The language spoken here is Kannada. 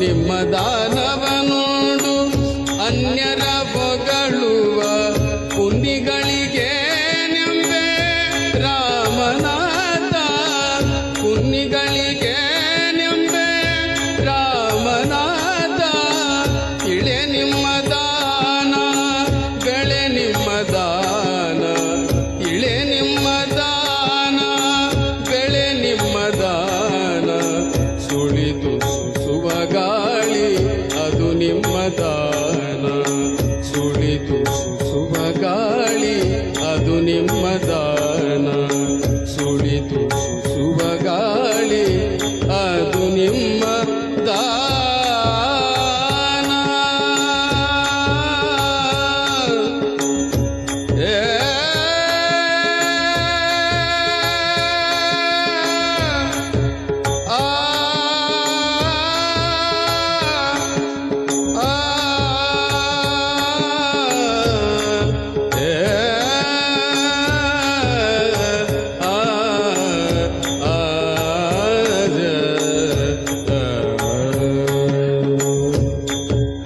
ನಿಮ್ಮ ದಾನವನುಂಡು ಅನ್ಯರ ಹೊಗಳುವ ಪುಣ್ಯಗಳಿಗೆ ನಿಂಬೆ ರಾಮನಾಥ ಪುಣ್ಯಗಳಿಗೆ நிம்மதா